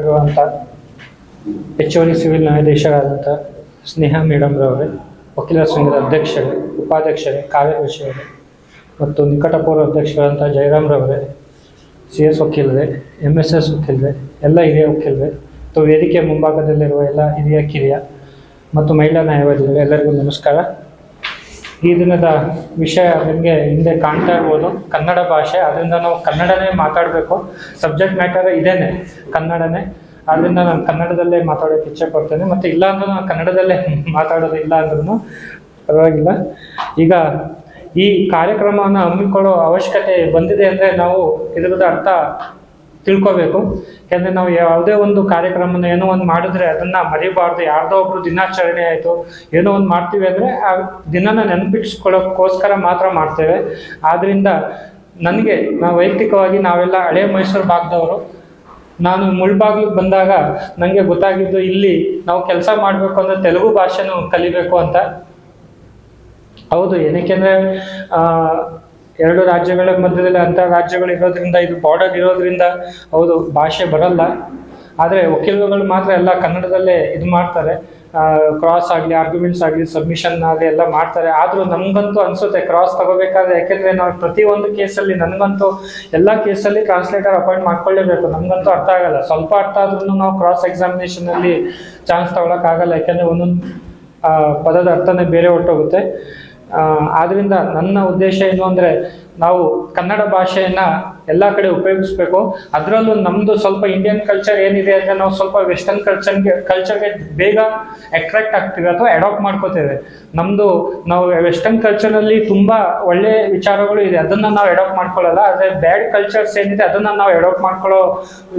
ಇರುವಂಥ ಹೆಚ್ಚುವರಿ ಸಿವಿಲ್ ನ್ಯಾಯಾಧೀಶರಾದಂಥ ಸ್ನೇಹ ಮೇಡಮ್ ರವರೇ ವಕೀಲರ ಸಂಘದ ಅಧ್ಯಕ್ಷರೇ, ಉಪಾಧ್ಯಕ್ಷರೇ ಕಾರ್ಯದರ್ಶಿಯವರೇ ಮತ್ತು ನಿಕಟಪೂರ್ವ ಜಯರಾಮ್ ರವರೇ, ಸಿ ಎಸ್ ವಕೀಲರೇ ಎಂ ಎಸ್ ಎಸ್ ವಕೀಲರೇ, ಎಲ್ಲ ಹಿರಿಯ ವಕೀಲರೇ ಮತ್ತು ವೇದಿಕೆಯ ಮುಂಭಾಗದಲ್ಲಿರುವ ಎಲ್ಲ ಹಿರಿಯ ಕಿರಿಯ ಮತ್ತು ಮಹಿಳಾ ನ್ಯಾಯವಾದಿಗಳು, ಎಲ್ಲರಿಗೂ ನಮಸ್ಕಾರ. ಈ ದಿನದ ವಿಷಯ ನಿಮಗೆ ಹಿಂದೆ ಕಾಣ್ತಾ ಇರ್ಬೋದು. ಕನ್ನಡ ಭಾಷೆ, ಅದರಿಂದ ನಾವು ಕನ್ನಡನೇ ಮಾತಾಡಬೇಕು. ಸಬ್ಜೆಕ್ಟ್ ಮ್ಯಾಟರ್ ಇದೇನೆ, ಕನ್ನಡನೇ. ಆದ್ದರಿಂದ ನಾನು ಕನ್ನಡದಲ್ಲೇ ಮಾತಾಡೋಕ್ಕೆ ಇಚ್ಛೆ ಪಡ್ತೇನೆ. ಮತ್ತು ಇಲ್ಲ ಅಂದ್ರೆ ನಾನು ಕನ್ನಡದಲ್ಲೇ ಮಾತಾಡೋದು ಇಲ್ಲ ಅಂದ್ರೂ ಪರವಾಗಿಲ್ಲ. ಈಗ ಈ ಕಾರ್ಯಕ್ರಮವನ್ನು ಹಮ್ಮಿಕೊಳ್ಳೋ ಅವಶ್ಯಕತೆ ಬಂದಿದೆ ಅಂದರೆ ನಾವು ಇದರದ ಅರ್ಥ ತಿಳ್ಕೊಬೇಕು. ಯಾಕಂದರೆ ನಾವು ಯಾವುದೇ ಒಂದು ಕಾರ್ಯಕ್ರಮನ ಏನೋ ಒಂದು ಮಾಡಿದ್ರೆ ಅದನ್ನು ಮರಿಬಾರ್ದು. ಯಾರ್ದೋ ಒಬ್ರು ದಿನಾಚರಣೆ ಆಯಿತು, ಏನೋ ಒಂದು ಮಾಡ್ತೀವಿ ಅಂದರೆ ಆ ದಿನನ ನೆನಪಿಸ್ಕೊಳ್ಳೋಕ್ಕೋಸ್ಕರ ಮಾತ್ರ ಮಾಡ್ತೇವೆ. ಆದ್ದರಿಂದ ನನಗೆ, ನಾವು ವೈಯಕ್ತಿಕವಾಗಿ ನಾವೆಲ್ಲ ಹಳೆ ಮೈಸೂರು ಭಾಗದವರು. ನಾನು ಮುಳ್ಬಾಗ್ಲಿಗೆ ಬಂದಾಗ ನನಗೆ ಗೊತ್ತಾಗಿದ್ದು ಇಲ್ಲಿ ನಾವು ಕೆಲಸ ಮಾಡಬೇಕು ಅಂದರೆ ತೆಲುಗು ಭಾಷೆನೂ ಕಲಿಬೇಕು ಅಂತ. ಹೌದು ಏನಕ್ಕೆಂದರೆ ಎರಡು ರಾಜ್ಯಗಳ ಮಧ್ಯದಲ್ಲಿ ಅಂಥ ರಾಜ್ಯಗಳು ಇರೋದ್ರಿಂದ, ಇದು ಬಾರ್ಡರ್ ಇರೋದ್ರಿಂದ ಹೌದು, ಭಾಷೆ ಬರಲ್ಲ. ಆದರೆ ವಕೀಲರುಗಳು ಮಾತ್ರ ಎಲ್ಲ ಕನ್ನಡದಲ್ಲೇ ಇದು ಮಾಡ್ತಾರೆ. ಕ್ರಾಸ್ ಆಗಲಿ ಆರ್ಗ್ಯುಮೆಂಟ್ಸ್ ಆಗಲಿ ಸಬ್ಮಿಷನ್ ಆಗಲಿ ಎಲ್ಲ ಮಾಡ್ತಾರೆ. ಆದರೂ ನಮಗಂತೂ ಅನಿಸುತ್ತೆ ಕ್ರಾಸ್ ತಗೋಬೇಕಾದ್ರೆ ಯಾಕೆಂದರೆ ನಾವು ಪ್ರತಿಯೊಂದು ಕೇಸಲ್ಲಿ ನನಗಂತೂ ಎಲ್ಲ ಕೇಸಲ್ಲಿ ಟ್ರಾನ್ಸ್ಲೇಟರ್ ಅಪಾಯಿಂಟ್ ಮಾಡ್ಕೊಳ್ಳೇಬೇಕು. ನಮಗಂತೂ ಅರ್ಥ ಆಗಲ್ಲ. ಸ್ವಲ್ಪ ಅರ್ಥ ಆದ್ರೂ ನಾವು ಕ್ರಾಸ್ ಎಕ್ಸಾಮಿನೇಷನಲ್ಲಿ ಚಾನ್ಸ್ ತಗೊಳಕ್ಕಾಗಲ್ಲ. ಯಾಕೆಂದರೆ ಒಂದೊಂದು ಪದದ ಅರ್ಥನೇ ಬೇರೆ ಹೊರಟೋಗುತ್ತೆ. ಆದ್ದರಿಂದ ನನ್ನ ಉದ್ದೇಶ ಏನು ಅಂದರೆ ನಾವು ಕನ್ನಡ ಭಾಷೆಯನ್ನು ಎಲ್ಲ ಕಡೆ ಉಪಯೋಗಿಸ್ಬೇಕು. ಅದರಲ್ಲೂ ನಮ್ಮದು ಸ್ವಲ್ಪ ಇಂಡಿಯನ್ ಕಲ್ಚರ್ ಏನಿದೆ ಅಂದರೆ ನಾವು ಸ್ವಲ್ಪ ವೆಸ್ಟರ್ನ್ ಕಲ್ಚರ್ಗೆ ಕಲ್ಚರ್ಗೆ ಬೇಗ ಅಟ್ರಾಕ್ಟ್ ಆಗ್ತೀವಿ ಅಥವಾ ಅಡಾಪ್ಟ್ ಮಾಡ್ಕೋತೇವೆ. ನಮ್ಮದು ನಾವು ವೆಸ್ಟರ್ನ್ ಕಲ್ಚರಲ್ಲಿ ತುಂಬ ಒಳ್ಳೆ ವಿಚಾರಗಳು ಇದೆ. ಅದನ್ನು ನಾವು ಅಡಾಪ್ಟ್ ಮಾಡ್ಕೊಳ್ಳಲ್ಲ. ಆದರೆ ಬ್ಯಾಡ್ ಕಲ್ಚರ್ಸ್ ಏನಿದೆ ಅದನ್ನು ನಾವು ಅಡಾಪ್ಟ್ ಮಾಡ್ಕೊಳ್ಳೋ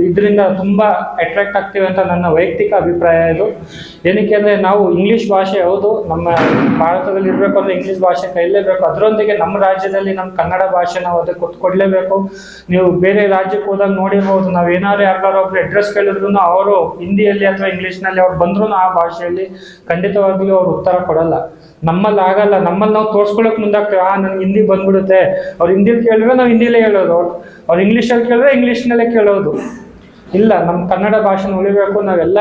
ಇದರಿಂದ ತುಂಬ ಅಟ್ರಾಕ್ಟ್ ಆಗ್ತೀವಿ ಅಂತ ನನ್ನ ವೈಯಕ್ತಿಕ ಅಭಿಪ್ರಾಯ ಇದು. ಏನಕ್ಕೆ ಅಂದರೆ ನಾವು ಇಂಗ್ಲೀಷ್ ಭಾಷೆ ಹೌದು. ನಮ್ಮ ಭಾರತದಲ್ಲಿ ಇರಬೇಕು ಅಂದ್ರೆ ಇಂಗ್ಲೀಷ್ ಭಾಷೆ ಕೈಲೇಬೇಕು ಅದರೊಂದಿಗೆ ನಮ್ಮ ರಾಜ್ಯದಲ್ಲಿ ನಮ್ಮ ಕನ್ನಡ ಭಾಷೆ ನಾವು ಅದಕ್ಕೆ ಒತ್ತು ಕೊಡಲೇಬೇಕು ನೀವು ಬೇರೆ ರಾಜ್ಯಕ್ಕೆ ಹೋದಾಗ ನೋಡಿರ್ಬೋದು, ನಾವು ಏನಾದ್ರು ಯಾರು ಒಬ್ರು ಅಡ್ರೆಸ್ ಕೇಳಿದ್ರು ಅವರು ಹಿಂದಿಯಲ್ಲಿ ಅಥವಾ ಇಂಗ್ಲೀಷ್ನಲ್ಲಿ ಅವ್ರು ಬಂದ್ರು ಆ ಭಾಷೆಯಲ್ಲಿ ಖಂಡಿತವಾಗ್ಲೂ ಅವ್ರು ಉತ್ತರ ಕೊಡಲ್ಲ. ನಮ್ಮಲ್ಲಿ ಆಗಲ್ಲ, ನಮ್ಮಲ್ಲಿ ನಾವು ತೋರ್ಸ್ಕೊಳಕ್ ಮುಂದಾಗ್ತೇವೆ. ಆ, ನನ್ಗೆ ಹಿಂದಿ ಬಂದ್ಬಿಡುತ್ತೆ. ಅವ್ರು ಹಿಂದಿಲಿ ಕೇಳಿದ್ರೆ ನಾವು ಹಿಂದಿಲೇ ಹೇಳೋದು. ಅವ್ರು ಅವ್ರು ಇಂಗ್ಲೀಷಲ್ಲಿ ಕೇಳಿದ್ರೆ ಇಂಗ್ಲೀಷ್ನಲ್ಲೇ ಕೇಳೋದು. ಇಲ್ಲ ನಮ್ಮ ಕನ್ನಡ ಭಾಷೆನ ಉಳಿಬೇಕು. ನಾವೆಲ್ಲ,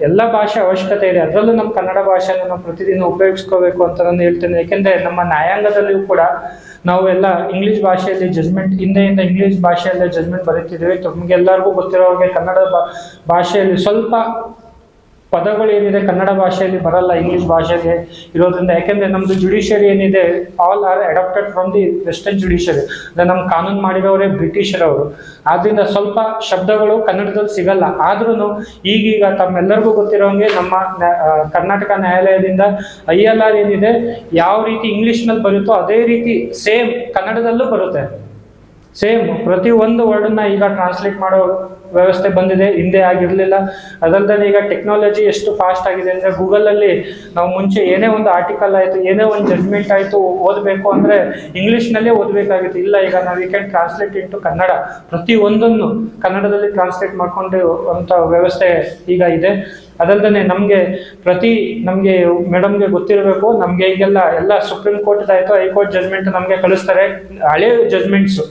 ಎಲ್ಲ ಭಾಷೆ ಅವಶ್ಯಕತೆ ಇದೆ. ಅದರಲ್ಲೂ ನಮ್ಮ ಕನ್ನಡ ಭಾಷೆನ ನಾವು ಪ್ರತಿದಿನ ಉಪಯೋಗಿಸ್ಕೋಬೇಕು ಅಂತ ನಾನು ಹೇಳ್ತೇನೆ. ಯಾಕೆಂದರೆ ನಮ್ಮ ನ್ಯಾಯಾಂಗದಲ್ಲಿಯೂ ಕೂಡ ನಾವು ಎಲ್ಲ ಇಂಗ್ಲೀಷ್ ಭಾಷೆಯಲ್ಲಿ ಜಜ್ಮೆಂಟ್ ಹಿಂದೆಯಿಂದ ಇಂಗ್ಲೀಷ್ ಭಾಷೆಯಲ್ಲೇ ಜಜ್ಮೆಂಟ್ ಬರೀತಿದ್ದೀವಿ. ತಮಗೆಲ್ಲರಿಗೂ ಗೊತ್ತಿರೋರಿಗೆ ಕನ್ನಡ ಭಾ- ಭಾಷೆಯಲ್ಲಿ ಸ್ವಲ್ಪ ಪದಗಳು ಏನಿದೆ ಕನ್ನಡ ಭಾಷೆಯಲ್ಲಿ ಬರಲ್ಲ, ಇಂಗ್ಲೀಷ್ ಭಾಷೆಗೆ ಇರೋದ್ರಿಂದ. ಯಾಕೆಂದರೆ ನಮ್ಮದು ಜುಡಿಷಿಯರಿ ಏನಿದೆ all are adapted from the western judiciary ಅಂದ್ರೆ ನಮ್ಮ ಕಾನೂನು ಮಾಡಿರೋರೇ ಬ್ರಿಟಿಷರವರು. ಆದ್ದರಿಂದ ಸ್ವಲ್ಪ ಶಬ್ದಗಳು ಕನ್ನಡದಲ್ಲಿ ಸಿಗಲ್ಲ. ಆದ್ರೂ ಈಗೀಗ ತಮ್ಮೆಲ್ಲರಿಗೂ ಗೊತ್ತಿರೋಂಗೆ ನಮ್ಮ ಕರ್ನಾಟಕ ನ್ಯಾಯಾಲಯದಿಂದ ಐ ಎಲ್ ಆರ್ ಏನಿದೆ, ಯಾವ ರೀತಿ ಇಂಗ್ಲೀಷ್ನಲ್ಲಿ ಬರುತ್ತೋ ಅದೇ ರೀತಿ ಸೇಮ್ ಕನ್ನಡದಲ್ಲೂ ಬರುತ್ತೆ. ಸೇಮ್ ಪ್ರತಿ ಒಂದು ವರ್ಡನ್ನ ಈಗ ಟ್ರಾನ್ಸ್ಲೇಟ್ ಮಾಡೋ ವ್ಯವಸ್ಥೆ ಬಂದಿದೆ, ಹಿಂದೆ ಆಗಿರಲಿಲ್ಲ. ಅದಲ್ಲದೆ ಈಗ ಟೆಕ್ನಾಲಜಿ ಎಷ್ಟು ಫಾಸ್ಟ್ ಆಗಿದೆ ಅಂದರೆ ಗೂಗಲಲ್ಲಿ ನಾವು ಮುಂಚೆ ಏನೇ ಒಂದು ಆರ್ಟಿಕಲ್ ಆಯಿತು, ಏನೇ ಒಂದು ಜಡ್ಜ್ಮೆಂಟ್ ಆಯಿತು ಓದಬೇಕು ಅಂದರೆ ಇಂಗ್ಲೀಷ್ನಲ್ಲೇ ಓದಬೇಕಾಗಿತ್ತು. ಇಲ್ಲ, ಈಗ ನಾವು ಈ ಕ್ಯಾನ್ ಟ್ರಾನ್ಸ್ಲೇಟ್ ಇಂಟು ಕನ್ನಡ. ಪ್ರತಿ ಒಂದನ್ನು ಕನ್ನಡದಲ್ಲಿ ಟ್ರಾನ್ಸ್ಲೇಟ್ ಮಾಡಿಕೊಂಡು ಅಂತ ವ್ಯವಸ್ಥೆ ಈಗ ಇದೆ. ಅದಲ್ಲದೆ ನಮಗೆ ಪ್ರತಿ ನಮಗೆ ಮೇಡಮ್ಗೆ ಗೊತ್ತಿರಬೇಕು, ನಮಗೆ ಈಗೆಲ್ಲ ಎಲ್ಲ ಸುಪ್ರೀಂ ಕೋರ್ಟ್ ಆಯಿತು ಹೈಕೋರ್ಟ್ ಜಜ್ಮೆಂಟ್ ನಮಗೆ ಕಳಿಸ್ತಾರೆ. ಹಳೆ ಜಜ್ಮೆಂಟ್ಸು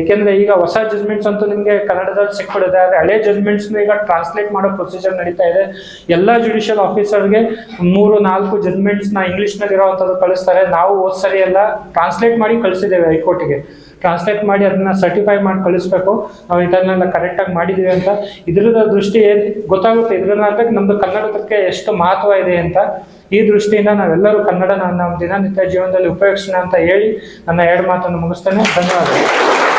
ಏಕೆಂದರೆ ಈಗ ಹೊಸ ಜಜ್ಮೆಂಟ್ಸ್ ಅಂತೂ ನಿಮಗೆ ಕನ್ನಡದಲ್ಲಿ ಸಿಕ್ಬಿಡುತ್ತೆ. ಆದರೆ ಹಳೆ ಜಜ್ಮೆಂಟ್ಸ್ನ ಈಗ ಟ್ರಾನ್ಸ್ಲೇಟ್ ಮಾಡೋ ಪ್ರೊಸೀಜರ್ ನಡೀತಾ ಇದೆ. ಎಲ್ಲ ಜುಡಿಷಿಯಲ್ ಆಫೀಸರ್ಗೆ ಮೂರು, ನಾಲ್ಕು ಜಜ್ಮೆಂಟ್ಸ್ನ ಇಂಗ್ಲೀಷ್ನಲ್ಲಿ ಇರೋವಂಥದ್ದು ಕಳಿಸ್ತಾರೆ. ನಾವು ಹೋದ್ ಸರಿ ಎಲ್ಲ ಟ್ರಾನ್ಸ್ಲೇಟ್ ಮಾಡಿ ಕಳಿಸಿದ್ದೇವೆ ಹೈಕೋರ್ಟಿಗೆ ಟ್ರಾನ್ಸ್ಲೇಟ್ ಮಾಡಿ ಅದನ್ನ ಸರ್ಟಿಫೈ ಮಾಡಿ ಕಳಿಸ್ಬೇಕು. ನಾವು ಇದನ್ನೆಲ್ಲ ಕರೆಕ್ಟಾಗಿ ಮಾಡಿದ್ದೀವಿ ಅಂತ. ಇದರದ ದೃಷ್ಟಿ ಏನು ಗೊತ್ತಾಗುತ್ತೆ? ಇದರಿಂದ ಅಂತ ನಮ್ಮದು ಕನ್ನಡಕ್ಕೆ ಎಷ್ಟು ಮಹತ್ವ ಇದೆ ಅಂತ. ಈ ದೃಷ್ಟಿಯಿಂದ ನಾವೆಲ್ಲರೂ ಕನ್ನಡ ನಮ್ಮ ದಿನನಿತ್ಯ ಜೀವನದಲ್ಲಿ ಉಪಯೋಗಿಸೋಣ ಅಂತ ಹೇಳಿ ನನ್ನ ಎರಡು ಮಾತನ್ನು ಮುಗಿಸ್ತೇನೆ. ಧನ್ಯವಾದಗಳು.